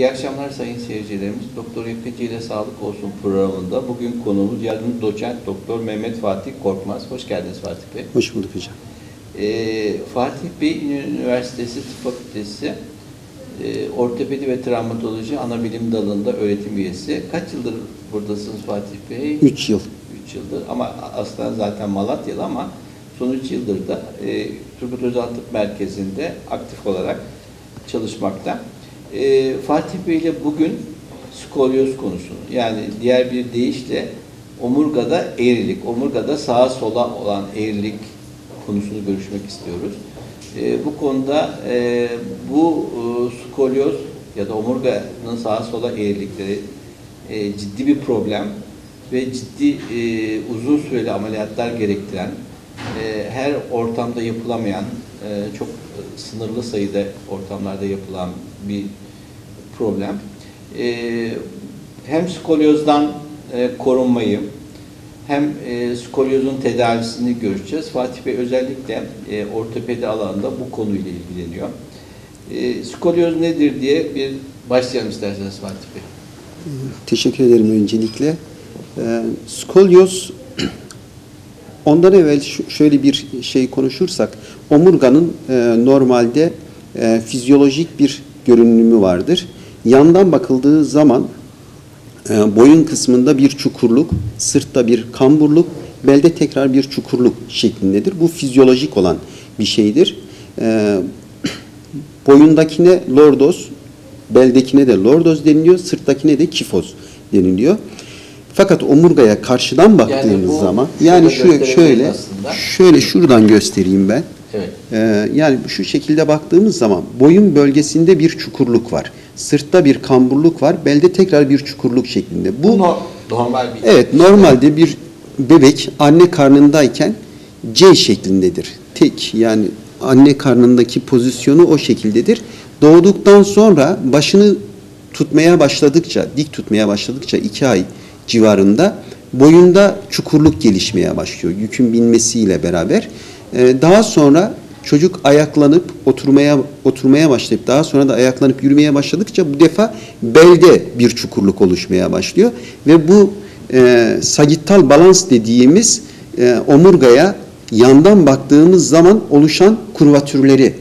İyi akşamlar sayın seyircilerimiz. Doktor Yakıcı ile Sağlık Olsun programında bugün konuğumuz yardımcı doçent Doktor Mehmet Fatih Korkmaz. Hoş geldiniz Fatih Bey. Hoş bulduk hocam. Ee, Fatih Bey Üniversitesi Tıp Fakültesi e, Ortopedi ve Travmatoloji Anabilim Dalı'nda öğretim üyesi. Kaç yıldır buradasınız Fatih Bey? 3 yıl. 3 yıldır ama aslında zaten Malatyalı ama son 3 yıldır da e, Turgut Özal Tıp Merkezi'nde aktif olarak çalışmakta. E, Fatih Bey ile bugün skolyoz konusunu yani diğer bir deyişle omurgada eğrilik, omurgada sağa sola olan eğrilik konusunu görüşmek istiyoruz. E, bu konuda e, bu e, skolyoz ya da omurganın sağa sola eğrilikleri e, ciddi bir problem ve ciddi e, uzun süreli ameliyatlar gerektiren, e, her ortamda yapılamayan, e, çok sınırlı sayıda ortamlarda yapılan bir problem. E, hem skolyozdan e, korunmayı, hem e, skolyozun tedavisini göreceğiz. Fatih Bey özellikle e, ortopedi alanında bu konuyla ilgileniyor. E, skolyoz nedir diye bir başlayalım isterseniz Fatih Bey. Teşekkür ederim öncelikle. Ee, skolyoz ondan evvel şöyle bir şey konuşursak omurganın e, normalde e, fizyolojik bir görünümü vardır. Yandan bakıldığı zaman e, boyun kısmında bir çukurluk, sırtta bir kamburluk, belde tekrar bir çukurluk şeklindedir. Bu fizyolojik olan bir şeydir. E, boyundakine lordoz, beldekine de lordoz deniliyor, sırttakine de kifoz deniliyor. Fakat omurgaya karşıdan baktığımız bu zaman yani şu şöyle aslında. şöyle şuradan göstereyim ben. Evet. Ee, yani şu şekilde baktığımız zaman boyun bölgesinde bir çukurluk var. Sırtta bir kamburluk var. Belde tekrar bir çukurluk şeklinde. Bu Bu no- normal bir Evet, normalde bir bebek anne karnındayken C şeklindedir. Tek yani anne karnındaki pozisyonu o şekildedir. Doğduktan sonra başını tutmaya başladıkça, dik tutmaya başladıkça iki ay civarında boyunda çukurluk gelişmeye başlıyor. Yükün binmesiyle beraber. Ee, daha sonra çocuk ayaklanıp oturmaya oturmaya başlayıp daha sonra da ayaklanıp yürümeye başladıkça bu defa belde bir çukurluk oluşmaya başlıyor ve bu e, sagittal balans dediğimiz e, omurgaya yandan baktığımız zaman oluşan kurvatürleri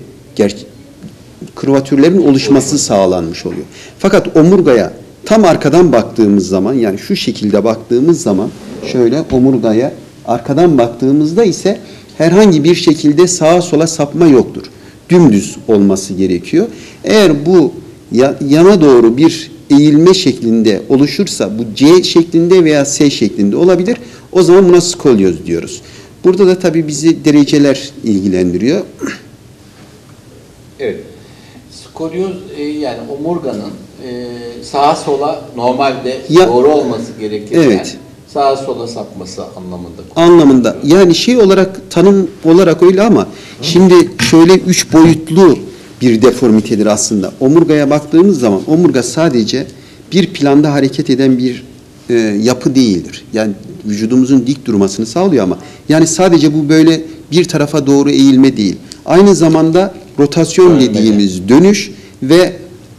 kurvatürlerin oluşması sağlanmış oluyor. Fakat omurgaya tam arkadan baktığımız zaman yani şu şekilde baktığımız zaman şöyle omurgaya arkadan baktığımızda ise herhangi bir şekilde sağa sola sapma yoktur. Dümdüz olması gerekiyor. Eğer bu ya- yana doğru bir eğilme şeklinde oluşursa bu C şeklinde veya S şeklinde olabilir. O zaman buna skolyoz diyoruz. Burada da tabii bizi dereceler ilgilendiriyor. Evet. Skolyoz e, yani omurganın e, sağa sola normalde Ya- doğru olması gerekirken Evet. Sağa sola sapması anlamında. anlamında. Yani şey olarak tanım olarak öyle ama şimdi şöyle üç boyutlu bir deformitedir aslında. Omurgaya baktığımız zaman omurga sadece bir planda hareket eden bir e, yapı değildir. Yani vücudumuzun dik durmasını sağlıyor ama yani sadece bu böyle bir tarafa doğru eğilme değil. Aynı zamanda rotasyon Dönme de. dediğimiz dönüş ve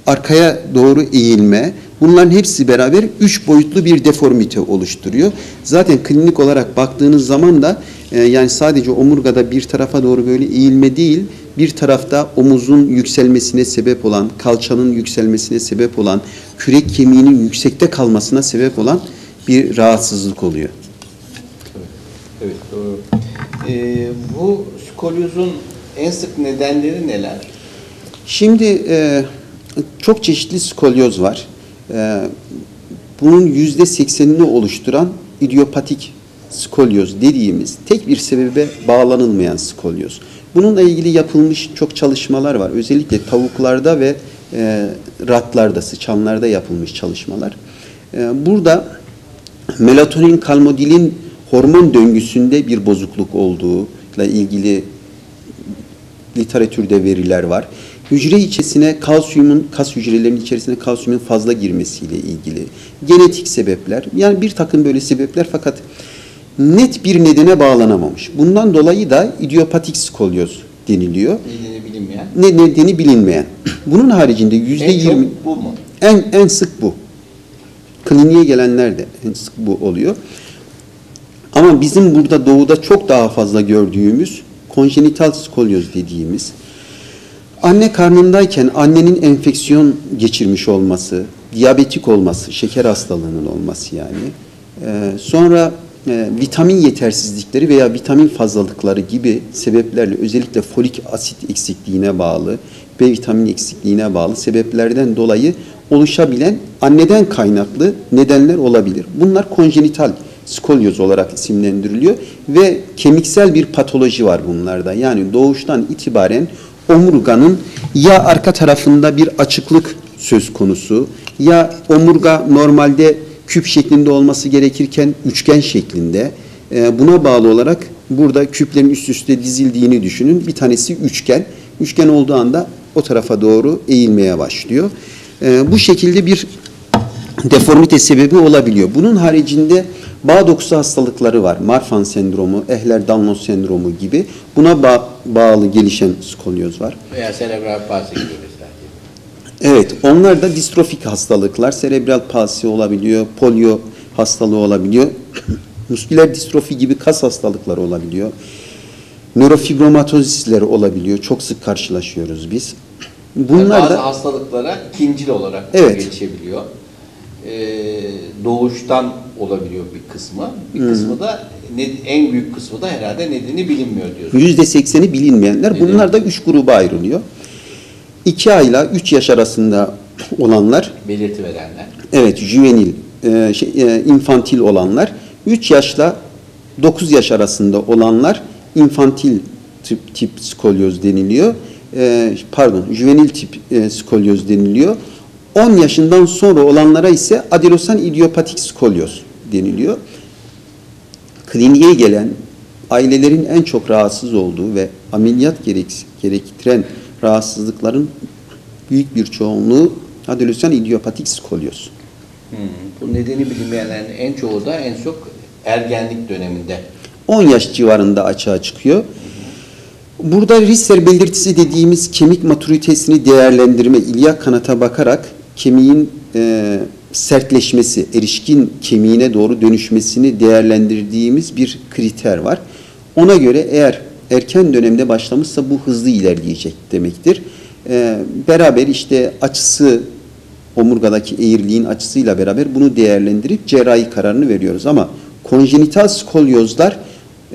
arkaya doğru eğilme bunların hepsi beraber üç boyutlu bir deformite oluşturuyor. Zaten klinik olarak baktığınız zaman da e, yani sadece omurgada bir tarafa doğru böyle eğilme değil bir tarafta omuzun yükselmesine sebep olan, kalçanın yükselmesine sebep olan, kürek kemiğinin yüksekte kalmasına sebep olan bir rahatsızlık oluyor. Evet, doğru. E, bu skolyozun en sık nedenleri neler? Şimdi e, çok çeşitli skolyoz var. E, bunun yüzde seksenini oluşturan idiopatik skolyoz dediğimiz tek bir sebebe bağlanılmayan skolyoz. Bununla ilgili yapılmış çok çalışmalar var. Özellikle tavuklarda ve e, ratlarda, sıçanlarda yapılmış çalışmalar. E, burada melatonin kalmodilin hormon döngüsünde bir bozukluk olduğuyla ilgili literatürde veriler var. Hücre içerisine kalsiyumun, kas hücrelerinin içerisine kalsiyumun fazla girmesiyle ilgili. Genetik sebepler, yani bir takım böyle sebepler fakat net bir nedene bağlanamamış. Bundan dolayı da idiopatik skolyoz deniliyor. Nedeni Bilinmeyen. ne nedeni bilinmeyen. Bunun haricinde yüzde En yirmi bu mu? en en sık bu. Kliniğe gelenler de en sık bu oluyor. Ama bizim burada doğuda çok daha fazla gördüğümüz konjenital skolyoz dediğimiz anne karnındayken annenin enfeksiyon geçirmiş olması, diyabetik olması, şeker hastalığının olması yani. Ee, sonra e, vitamin yetersizlikleri veya vitamin fazlalıkları gibi sebeplerle özellikle folik asit eksikliğine bağlı, B vitamini eksikliğine bağlı sebeplerden dolayı oluşabilen anneden kaynaklı nedenler olabilir. Bunlar konjenital skolyoz olarak isimlendiriliyor ve kemiksel bir patoloji var bunlarda. Yani doğuştan itibaren omurganın ya arka tarafında bir açıklık söz konusu ya omurga normalde küp şeklinde olması gerekirken üçgen şeklinde. Ee, buna bağlı olarak burada küplerin üst üste dizildiğini düşünün. Bir tanesi üçgen. Üçgen olduğu anda o tarafa doğru eğilmeye başlıyor. Ee, bu şekilde bir deformite sebebi olabiliyor. Bunun haricinde bağ dokusu hastalıkları var. Marfan sendromu, Ehler-Danlos sendromu gibi. Buna ba- bağlı gelişen skolyoz var. Veya serebral palsi gibi. Evet, onlar da distrofik hastalıklar, serebral palsi olabiliyor, polio hastalığı olabiliyor, musküler distrofi gibi kas hastalıkları olabiliyor, nörofibromatozisleri olabiliyor. Çok sık karşılaşıyoruz biz. Bunlar Bazı da hastalıklara ikincil olarak Evet. gelişebiliyor. Ee, doğuştan olabiliyor bir kısmı. Bir kısmı da en büyük kısmı da herhalde nedeni bilinmiyor diyorsun. yüzde sekseni bilinmeyenler. Bilinmiyor. Bunlar da üç gruba ayrılıyor. 2 ayla 3 yaş arasında olanlar Belirti verenler. Evet, juvenil, e, şey, e, infantil olanlar, 3 yaşla 9 yaş arasında olanlar infantil tip, tip skolyoz deniliyor. E, pardon, juvenil tip e, skolyoz deniliyor. 10 yaşından sonra olanlara ise adelosan idiopatik skolyoz deniliyor. Kliniğe gelen ailelerin en çok rahatsız olduğu ve ameliyat gerek- gerektiren rahatsızlıkların büyük bir çoğunluğu adolesan idiopatik skolyoz. Hmm. Bu nedeni bilinmeyenlerin en çoğu da en çok ergenlik döneminde. 10 yaş civarında açığa çıkıyor. Burada Risser belirtisi dediğimiz kemik maturitesini değerlendirme, ilyak kanata bakarak kemiğin e, sertleşmesi, erişkin kemiğine doğru dönüşmesini değerlendirdiğimiz bir kriter var. Ona göre eğer erken dönemde başlamışsa bu hızlı ilerleyecek demektir. E, beraber işte açısı, omurgadaki eğriliğin açısıyla beraber bunu değerlendirip cerrahi kararını veriyoruz. Ama konjenital skolyozlar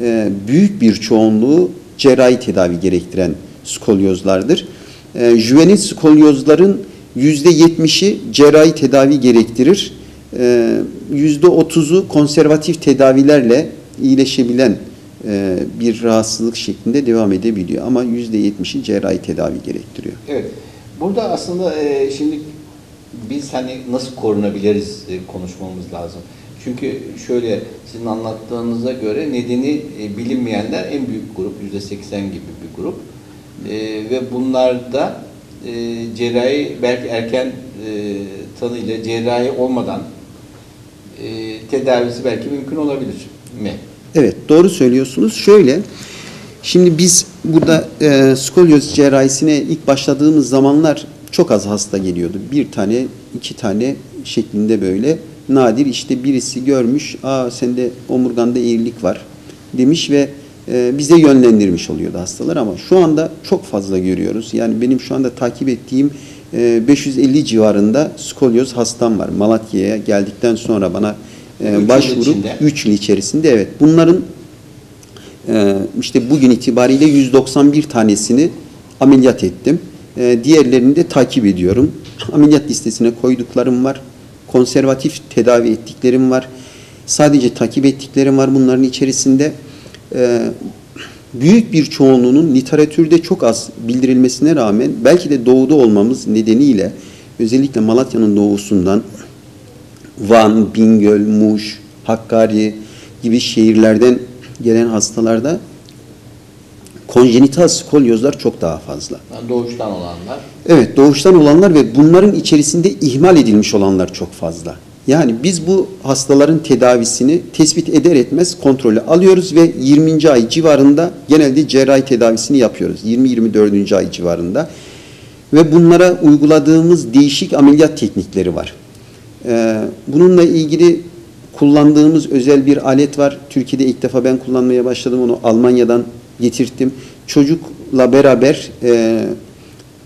e, büyük bir çoğunluğu cerrahi tedavi gerektiren skolyozlardır. E, juvenil skolyozların yüzde yetmişi cerrahi tedavi gerektirir. E, Yüzde otuzu konservatif tedavilerle iyileşebilen e, bir rahatsızlık şeklinde devam edebiliyor. Ama yüzde yetmişi cerrahi tedavi gerektiriyor. Evet. Burada aslında e, şimdi biz hani nasıl korunabiliriz e, konuşmamız lazım. Çünkü şöyle sizin anlattığınıza göre nedeni bilinmeyenler en büyük grup %80 gibi bir grup. E, ve bunlarda e, cerrahi belki erken e, tanıyla cerrahi olmadan e, tedavisi belki mümkün olabilir mi? Evet doğru söylüyorsunuz. Şöyle şimdi biz burada e, skolyoz cerrahisine ilk başladığımız zamanlar çok az hasta geliyordu. Bir tane, iki tane şeklinde böyle nadir işte birisi görmüş, aa sende omurganda eğrilik var demiş ve bize yönlendirmiş oluyordu hastalar ama şu anda çok fazla görüyoruz. Yani benim şu anda takip ettiğim e, 550 civarında skolyoz hastam var. Malatya'ya geldikten sonra bana Üç e, yıl başvurup içinde. 3 yıl içerisinde evet. Bunların e, işte bugün itibariyle 191 tanesini ameliyat ettim. E, diğerlerini de takip ediyorum. Ameliyat listesine koyduklarım var. Konservatif tedavi ettiklerim var. Sadece takip ettiklerim var bunların içerisinde. E, büyük bir çoğunluğunun literatürde çok az bildirilmesine rağmen belki de doğuda olmamız nedeniyle özellikle Malatya'nın doğusundan Van, Bingöl, Muş, Hakkari gibi şehirlerden gelen hastalarda konjenital skolyozlar çok daha fazla. Yani doğuştan olanlar Evet, doğuştan olanlar ve bunların içerisinde ihmal edilmiş olanlar çok fazla. Yani biz bu hastaların tedavisini tespit eder etmez kontrolü alıyoruz ve 20. ay civarında genelde cerrahi tedavisini yapıyoruz. 20-24. ay civarında. Ve bunlara uyguladığımız değişik ameliyat teknikleri var. Ee, bununla ilgili kullandığımız özel bir alet var. Türkiye'de ilk defa ben kullanmaya başladım. Onu Almanya'dan getirttim. Çocukla beraber e,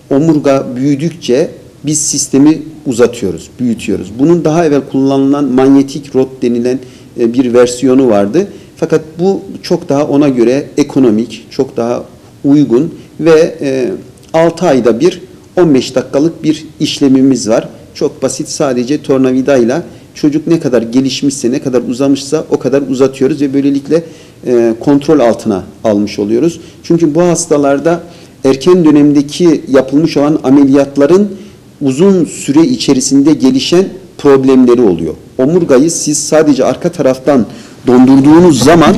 omurga büyüdükçe biz sistemi uzatıyoruz, büyütüyoruz. Bunun daha evvel kullanılan manyetik rot denilen e, bir versiyonu vardı. Fakat bu çok daha ona göre ekonomik, çok daha uygun ve e, 6 ayda bir 15 dakikalık bir işlemimiz var. Çok basit sadece tornavidayla çocuk ne kadar gelişmişse, ne kadar uzamışsa o kadar uzatıyoruz ve böylelikle e, kontrol altına almış oluyoruz. Çünkü bu hastalarda erken dönemdeki yapılmış olan ameliyatların uzun süre içerisinde gelişen problemleri oluyor. Omurgayı siz sadece arka taraftan dondurduğunuz zaman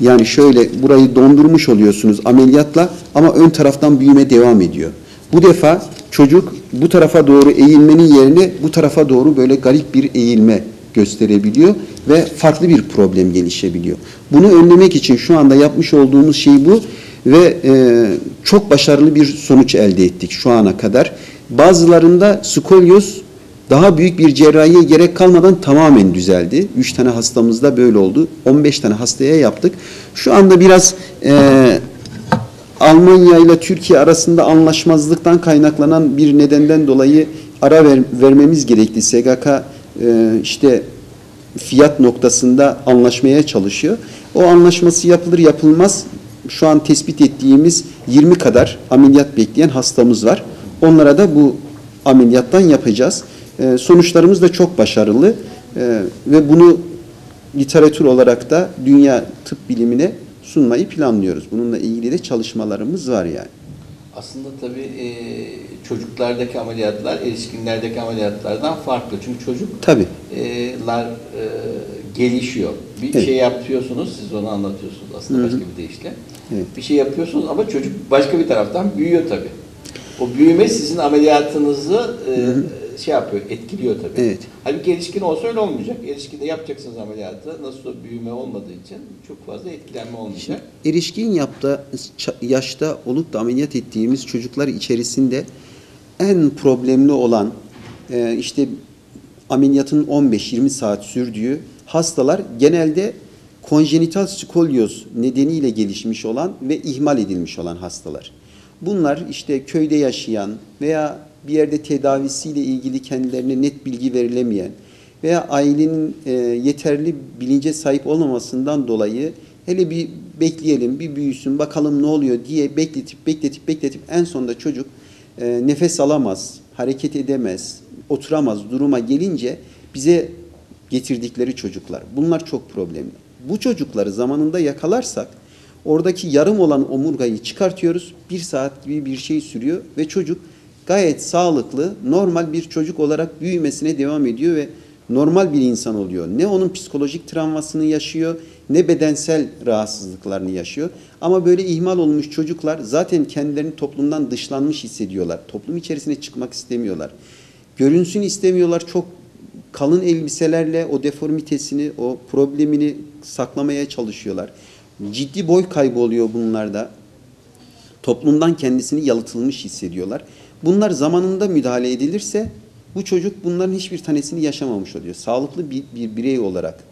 yani şöyle burayı dondurmuş oluyorsunuz ameliyatla ama ön taraftan büyüme devam ediyor. Bu defa çocuk bu tarafa doğru eğilmenin yerine bu tarafa doğru böyle garip bir eğilme gösterebiliyor ve farklı bir problem gelişebiliyor. Bunu önlemek için şu anda yapmış olduğumuz şey bu ve e, çok başarılı bir sonuç elde ettik şu ana kadar. Bazılarında skolyoz daha büyük bir cerrahiye gerek kalmadan tamamen düzeldi. 3 tane hastamızda böyle oldu. 15 tane hastaya yaptık. Şu anda biraz e, Almanya ile Türkiye arasında anlaşmazlıktan kaynaklanan bir nedenden dolayı ara ver, vermemiz gerekti. SGK e, işte fiyat noktasında anlaşmaya çalışıyor. O anlaşması yapılır yapılmaz şu an tespit ettiğimiz 20 kadar ameliyat bekleyen hastamız var. Onlara da bu ameliyattan yapacağız. E, sonuçlarımız da çok başarılı e, ve bunu literatür olarak da dünya tıp bilimine sunmayı planlıyoruz. Bununla ilgili de çalışmalarımız var yani. Aslında tabii e, çocuklardaki ameliyatlar erişkinlerdeki ameliyatlardan farklı. Çünkü Tabii. çocuklar e, gelişiyor. Bir Evet. şey yapıyorsunuz, siz onu anlatıyorsunuz aslında Hı hı. başka bir deyişle. Evet. Bir şey yapıyorsunuz ama çocuk başka bir taraftan büyüyor tabii. O büyüme sizin ameliyatınızı e, şey yapıyor, etkiliyor tabii. Evet. Halbuki erişkin olsa öyle olmayacak. Erişkinde yapacaksınız ameliyatı. Nasıl da büyüme olmadığı için çok fazla etkilenme olmayacak. Erişkin yapta, yaşta olup da ameliyat ettiğimiz çocuklar içerisinde en problemli olan e, işte ameliyatın 15-20 saat sürdüğü hastalar genelde konjenital skolyoz nedeniyle gelişmiş olan ve ihmal edilmiş olan hastalar. Bunlar işte köyde yaşayan veya bir yerde tedavisiyle ilgili kendilerine net bilgi verilemeyen veya ailenin e, yeterli bilince sahip olmamasından dolayı hele bir bekleyelim, bir büyüsün, bakalım ne oluyor diye bekletip bekletip bekletip en sonunda çocuk e, nefes alamaz, hareket edemez, oturamaz duruma gelince bize getirdikleri çocuklar. Bunlar çok problemli. Bu çocukları zamanında yakalarsak oradaki yarım olan omurgayı çıkartıyoruz. Bir saat gibi bir şey sürüyor ve çocuk gayet sağlıklı, normal bir çocuk olarak büyümesine devam ediyor ve normal bir insan oluyor. Ne onun psikolojik travmasını yaşıyor, ne bedensel rahatsızlıklarını yaşıyor. Ama böyle ihmal olmuş çocuklar zaten kendilerini toplumdan dışlanmış hissediyorlar. Toplum içerisine çıkmak istemiyorlar. Görünsün istemiyorlar. Çok kalın elbiselerle o deformitesini, o problemini saklamaya çalışıyorlar. Ciddi boy kaybı oluyor bunlarda. Toplumdan kendisini yalıtılmış hissediyorlar. Bunlar zamanında müdahale edilirse bu çocuk bunların hiçbir tanesini yaşamamış oluyor. Sağlıklı bir, bir birey olarak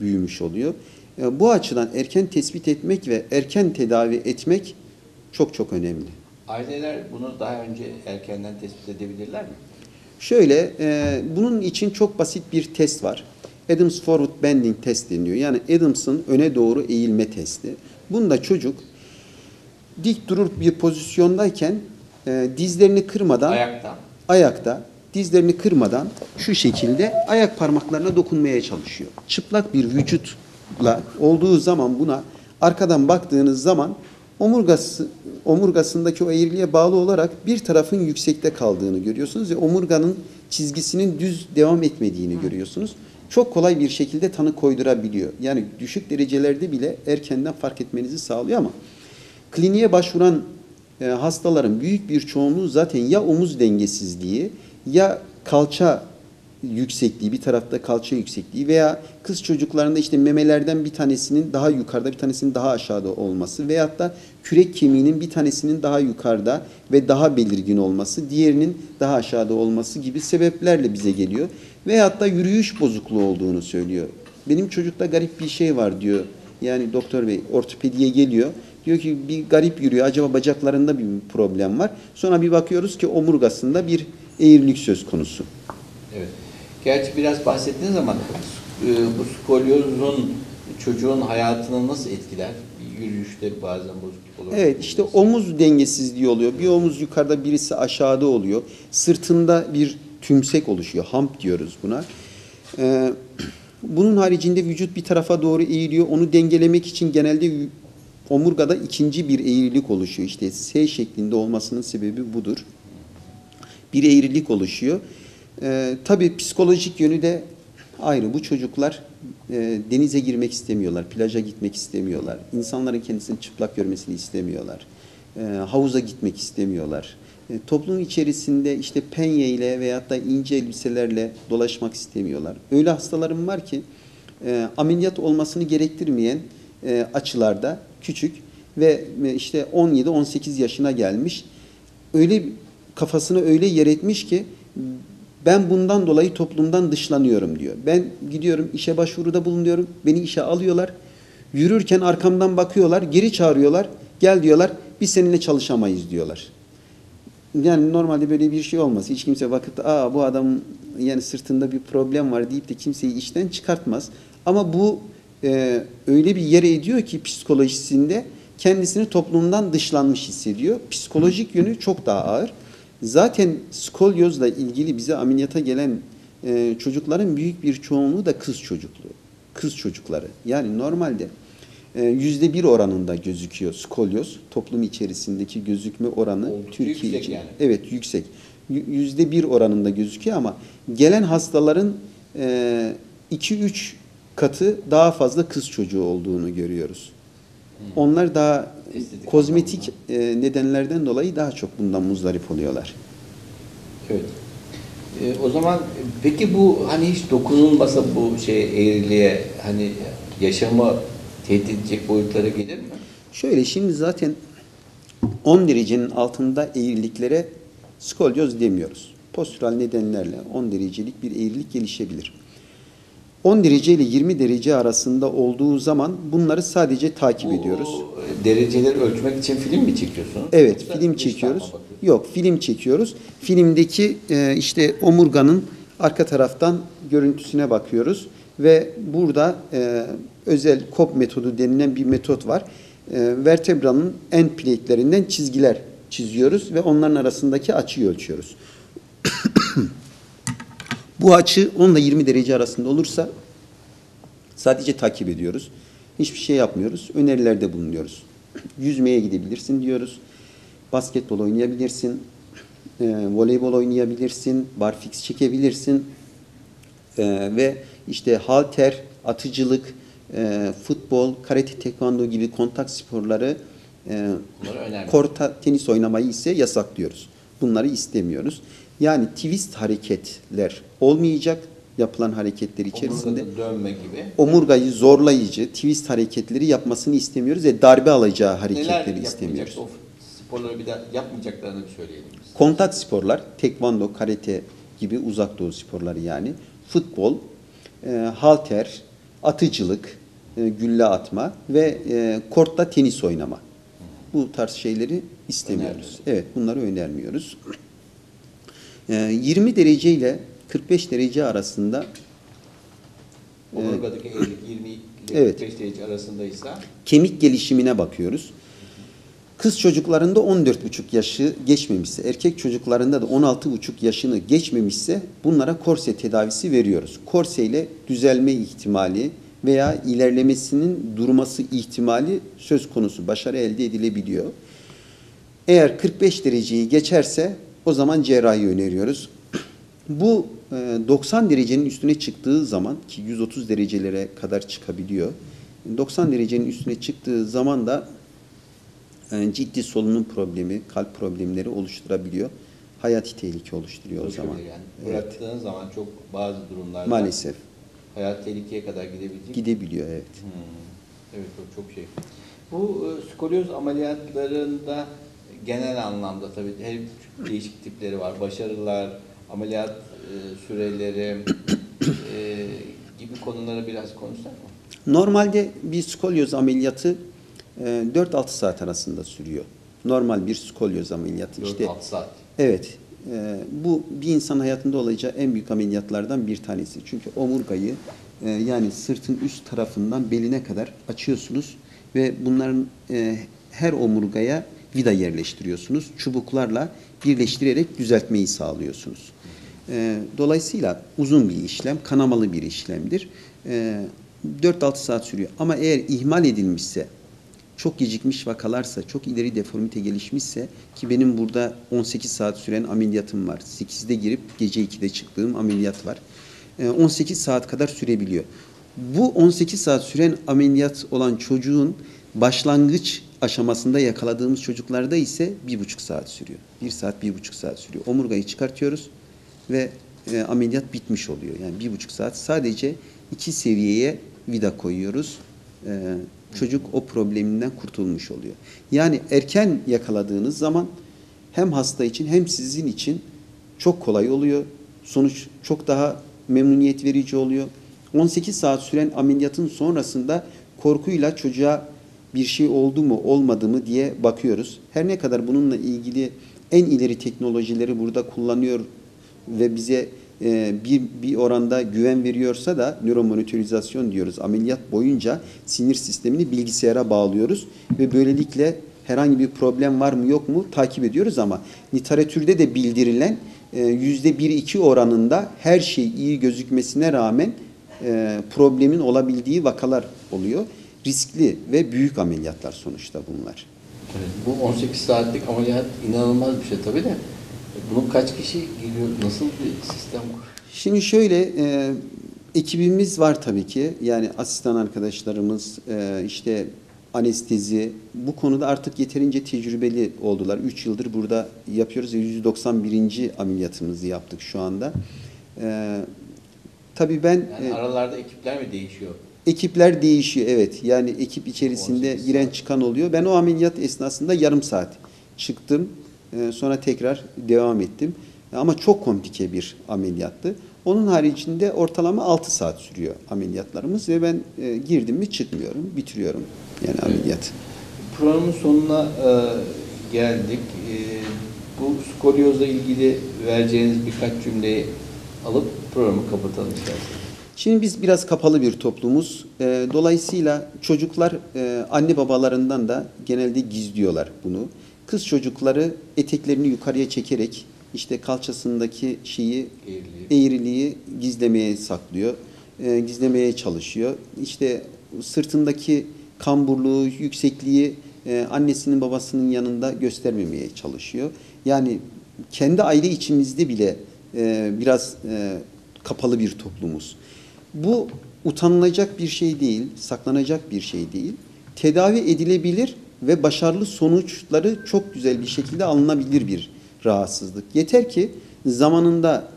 büyümüş oluyor. Bu açıdan erken tespit etmek ve erken tedavi etmek çok çok önemli. Aileler bunu daha önce erkenden tespit edebilirler mi? Şöyle, e, bunun için çok basit bir test var. Adams Forward Bending Test deniyor. Yani Adams'ın öne doğru eğilme testi. Bunda çocuk dik durur bir pozisyondayken e, dizlerini kırmadan Ayakta. ayakta dizlerini kırmadan şu şekilde ayak parmaklarına dokunmaya çalışıyor. Çıplak bir vücutla olduğu zaman buna arkadan baktığınız zaman omurgası omurgasındaki o eğriliğe bağlı olarak bir tarafın yüksekte kaldığını görüyorsunuz ve omurganın çizgisinin düz devam etmediğini görüyorsunuz. Çok kolay bir şekilde tanı koydurabiliyor. Yani düşük derecelerde bile erkenden fark etmenizi sağlıyor ama kliniğe başvuran e, hastaların büyük bir çoğunluğu zaten ya omuz dengesizliği ya kalça yüksekliği, bir tarafta kalça yüksekliği veya kız çocuklarında işte memelerden bir tanesinin daha yukarıda, bir tanesinin daha aşağıda olması veyahut da kürek kemiğinin bir tanesinin daha yukarıda ve daha belirgin olması, diğerinin daha aşağıda olması gibi sebeplerle bize geliyor. Veyahut da yürüyüş bozukluğu olduğunu söylüyor. Benim çocukta garip bir şey var diyor. Yani doktor bey ortopediye geliyor. Diyor ki bir garip yürüyor. Acaba bacaklarında bir problem var. Sonra bir bakıyoruz ki omurgasında bir eğrilik söz konusu. Evet. Gerçi biraz bahsettiğiniz zaman e, bu skolyozun çocuğun hayatını nasıl etkiler? Yürüyüşte bazen bozukluk olur. Evet işte omuz dengesizliği oluyor. Bir omuz yukarıda birisi aşağıda oluyor. Sırtında bir tümsek oluşuyor. Hump diyoruz buna. Ee, bunun haricinde vücut bir tarafa doğru eğiliyor. Onu dengelemek için genelde omurgada ikinci bir eğrilik oluşuyor. İşte S şeklinde olmasının sebebi budur. Bir eğrilik oluşuyor. Ee, tabii psikolojik yönü de ayrı. Bu çocuklar e, denize girmek istemiyorlar, plaja gitmek istemiyorlar. İnsanların kendisini çıplak görmesini istemiyorlar. Ee, havuza gitmek istemiyorlar. E, toplum içerisinde işte penye ile veyahut da ince elbiselerle dolaşmak istemiyorlar. Öyle hastalarım var ki e, ameliyat olmasını gerektirmeyen e, açılarda küçük ve e, işte 17-18 yaşına gelmiş öyle kafasını öyle yer etmiş ki ben bundan dolayı toplumdan dışlanıyorum diyor. Ben gidiyorum işe başvuruda bulunuyorum. Beni işe alıyorlar. Yürürken arkamdan bakıyorlar, geri çağırıyorlar. Gel diyorlar. Biz seninle çalışamayız diyorlar. Yani normalde böyle bir şey olmaz. Hiç kimse vakit aa bu adam yani sırtında bir problem var deyip de kimseyi işten çıkartmaz. Ama bu e, öyle bir yere ediyor ki psikolojisinde kendisini toplumdan dışlanmış hissediyor. Psikolojik yönü çok daha ağır. Zaten skolyozla ilgili bize ameliyata gelen e, çocukların büyük bir çoğunluğu da kız çocukluğu. Kız çocukları. Yani normalde yüzde bir oranında gözüküyor skolyoz. Toplum içerisindeki gözükme oranı Oldukça Türkiye için. yani. Evet yüksek. Yüzde bir oranında gözüküyor ama gelen hastaların 2-3 katı daha fazla kız çocuğu olduğunu görüyoruz. Onlar daha Estetik kozmetik e, nedenlerden dolayı daha çok bundan muzdarip oluyorlar. Evet. E, o zaman e, peki bu hani hiç dokunulmasa bu şey eğriliğe hani yaşamı tehdit edecek boyutlara gelir mi? Şöyle şimdi zaten 10 derecenin altında eğriliklere skolyoz demiyoruz. Postüral nedenlerle 10 derecelik bir eğrilik gelişebilir. 10 derece ile 20 derece arasında olduğu zaman bunları sadece takip Bu, ediyoruz. e, Dereceleri ölçmek için film mi çekiyorsunuz? Evet, Yoksa film çekiyoruz. Yok, film çekiyoruz. Filmdeki e, işte omurganın arka taraftan görüntüsüne bakıyoruz ve burada e, özel COP metodu denilen bir metot var. E, vertebranın end plate'lerinden çizgiler çiziyoruz ve onların arasındaki açıyı ölçüyoruz. Bu açı 10 ile 20 derece arasında olursa sadece takip ediyoruz. Hiçbir şey yapmıyoruz. Önerilerde bulunuyoruz. Yüzmeye gidebilirsin diyoruz. Basketbol oynayabilirsin. e, voleybol oynayabilirsin. Barfix çekebilirsin. E, ve işte halter, atıcılık, e, futbol, karate, tekvando gibi kontak sporları e, korta tenis oynamayı ise yasaklıyoruz. Bunları istemiyoruz. Yani twist hareketler olmayacak yapılan hareketler içerisinde Omurgada dönme gibi. omurgayı zorlayıcı twist hareketleri yapmasını istemiyoruz ve darbe alacağı hareketleri Neler istemiyoruz. O sporları bir daha yapmayacaklarını bir söyleyelim biz. Kontak sporlar, tekvando, karate gibi uzak doğu sporları yani, futbol, e, halter, atıcılık, e, gülle atma ve e, kortta tenis oynama. Bu tarz şeyleri istemiyoruz. Evet, bunları önermiyoruz. E, 20 derece ile 45 derece arasında Omurgadaki eğrilik 20 ile Evet. 45 derece arasındaysa kemik gelişimine bakıyoruz. Kız çocuklarında 14,5 yaşı geçmemişse, erkek çocuklarında da 16,5 yaşını geçmemişse bunlara korse tedavisi veriyoruz. Korse ile düzelme ihtimali veya ilerlemesinin durması ihtimali söz konusu, başarı elde edilebiliyor. Eğer 45 dereceyi geçerse o zaman cerrahi öneriyoruz. Bu e, 90 derecenin üstüne çıktığı zaman ki 130 derecelere kadar çıkabiliyor. 90 derecenin üstüne çıktığı zaman da e, ciddi solunum problemi, kalp problemleri oluşturabiliyor. hayati tehlike oluşturuyor o Bırakabilir zaman. Yani. Evet. Bıraktığın zaman çok bazı durumlarda Maalesef hayat tehlikeye kadar gidebilecek. gidebiliyor evet. Hmm, Evet o çok şey. Bu e, skolyoz ameliyatlarında genel anlamda tabii her değişik tipleri var. Başarılar, ameliyat e, süreleri e, gibi konuları biraz konuşsak mı? Normalde bir skolyoz ameliyatı e, 4-6 saat arasında sürüyor. Normal bir skolyoz ameliyatı. 4-6 işte saat. Evet, e, bu bir insan hayatında olacağı en büyük ameliyatlardan bir tanesi. Çünkü omurgayı e, yani sırtın üst tarafından beline kadar açıyorsunuz ve bunların e, her omurgaya vida yerleştiriyorsunuz. Çubuklarla birleştirerek düzeltmeyi sağlıyorsunuz. E, dolayısıyla uzun bir işlem, kanamalı bir işlemdir. E, 4-6 saat sürüyor. Ama eğer ihmal edilmişse, çok gecikmiş vakalarsa, çok ileri deformite gelişmişse ki benim burada 18 saat süren ameliyatım var. 8'de girip gece 2'de çıktığım ameliyat var. Ee, 18 saat kadar sürebiliyor. Bu 18 saat süren ameliyat olan çocuğun başlangıç aşamasında yakaladığımız çocuklarda ise bir buçuk saat sürüyor. Bir saat, bir buçuk saat sürüyor. Omurgayı çıkartıyoruz ve e, ameliyat bitmiş oluyor. Yani bir buçuk saat sadece iki seviyeye vida koyuyoruz. E, çocuk o probleminden kurtulmuş oluyor. Yani erken yakaladığınız zaman hem hasta için hem sizin için çok kolay oluyor. Sonuç çok daha memnuniyet verici oluyor. 18 saat süren ameliyatın sonrasında korkuyla çocuğa bir şey oldu mu olmadı mı diye bakıyoruz. Her ne kadar bununla ilgili en ileri teknolojileri burada kullanıyor ve bize e, bir, bir oranda güven veriyorsa da nöromonitorizasyon diyoruz. Ameliyat boyunca sinir sistemini bilgisayara bağlıyoruz ve böylelikle herhangi bir problem var mı yok mu takip ediyoruz ama literatürde de bildirilen e, yüzde bir iki oranında her şey iyi gözükmesine rağmen e, problemin olabildiği vakalar oluyor. Riskli ve büyük ameliyatlar sonuçta bunlar. Evet, bu 18 saatlik ameliyat inanılmaz bir şey tabii de. Bunun kaç kişi geliyor? Nasıl bir sistem kur? Şimdi şöyle e, ekibimiz var tabii ki. Yani asistan arkadaşlarımız, e, işte anestezi bu konuda artık yeterince tecrübeli oldular. 3 yıldır burada yapıyoruz. ve 191. ameliyatımızı yaptık şu anda. E, tabii ben Yani e, aralarda ekipler mi değişiyor? ekipler değişiyor evet. Yani ekip içerisinde 18 giren çıkan oluyor. Ben o ameliyat esnasında yarım saat çıktım. E, sonra tekrar devam ettim. Ama çok komplike bir ameliyattı. Onun haricinde ortalama 6 saat sürüyor ameliyatlarımız ve ben e, girdim mi çıkmıyorum, bitiriyorum yani ameliyat. Programın sonuna e, geldik. E, bu skolyozla ilgili vereceğiniz birkaç cümleyi alıp programı kapatalım isterseniz. Şimdi biz biraz kapalı bir toplumuz. Ee, dolayısıyla çocuklar e, anne babalarından da genelde gizliyorlar bunu. Kız çocukları eteklerini yukarıya çekerek işte kalçasındaki şeyi Eğriliği. eğriliği gizlemeye saklıyor. e, gizlemeye çalışıyor. İşte sırtındaki kamburluğu, yüksekliği e, annesinin babasının yanında göstermemeye çalışıyor. Yani kendi aile içimizde bile e, biraz e, kapalı bir toplumuz. Bu utanılacak bir şey değil, saklanacak bir şey değil. Tedavi edilebilir ve başarılı sonuçları çok güzel bir şekilde alınabilir bir rahatsızlık. Yeter ki zamanında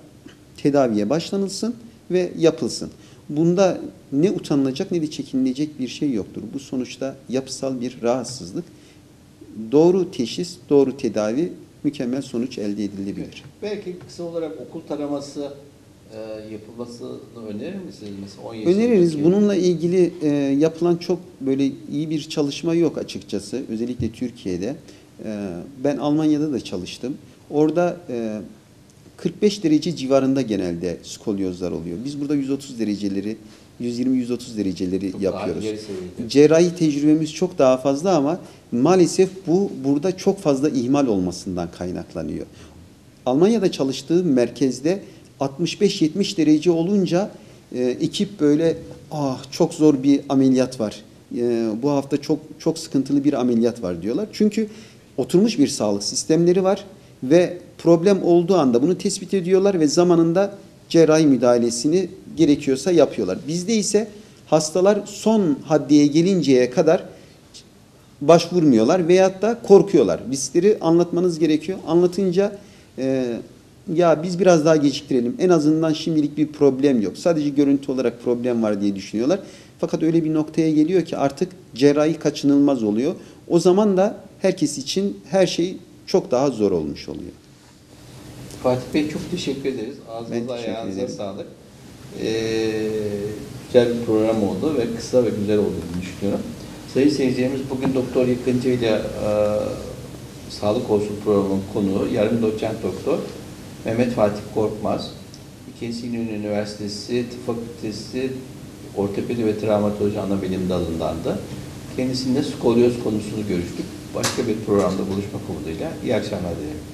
tedaviye başlanılsın ve yapılsın. Bunda ne utanılacak ne de çekinilecek bir şey yoktur. Bu sonuçta yapısal bir rahatsızlık. Doğru teşhis, doğru tedavi mükemmel sonuç elde edilebilir. Belki kısa olarak okul taraması e, yapılmasını önerir misiniz? Mesela 10 yaşındaki- Öneririz. Bununla ilgili e, yapılan çok böyle iyi bir çalışma yok açıkçası. Özellikle Türkiye'de. E, ben Almanya'da da çalıştım. Orada e, 45 derece civarında genelde skolyozlar oluyor. Biz burada 130 dereceleri, 120-130 dereceleri Çok yapıyoruz. Cerrahi tecrübemiz çok daha fazla ama maalesef bu burada çok fazla ihmal olmasından kaynaklanıyor. Almanya'da çalıştığım merkezde 65-70 derece olunca e, ekip böyle ah çok zor bir ameliyat var. E, bu hafta çok çok sıkıntılı bir ameliyat var diyorlar. Çünkü oturmuş bir sağlık sistemleri var ve problem olduğu anda bunu tespit ediyorlar ve zamanında cerrahi müdahalesini gerekiyorsa yapıyorlar. Bizde ise hastalar son haddeye gelinceye kadar başvurmuyorlar veyahut da korkuyorlar. Riskleri anlatmanız gerekiyor. Anlatınca e, ya biz biraz daha geciktirelim. En azından şimdilik bir problem yok. Sadece görüntü olarak problem var diye düşünüyorlar. Fakat öyle bir noktaya geliyor ki artık cerrahi kaçınılmaz oluyor. O zaman da herkes için her şey çok daha zor olmuş oluyor. Fatih Bey çok teşekkür ederiz. Ağzınıza ayağınıza ederim. sağlık. Ee, güzel bir program oldu ve kısa ve güzel olduğunu düşünüyorum. Sayın seyircilerimiz bugün Doktor Yıkıncı ile e, Sağlık Olsun programının konuğu yarım doçent doktor Mehmet Fatih Korkmaz. İnönü Üniversitesi Tıp Fakültesi Ortopedi ve Travmatoloji Anabilim dalındandı. Kendisinde skolyoz konusunu görüştük. Başka bir programda buluşmak umuduyla iyi akşamlar dilerim.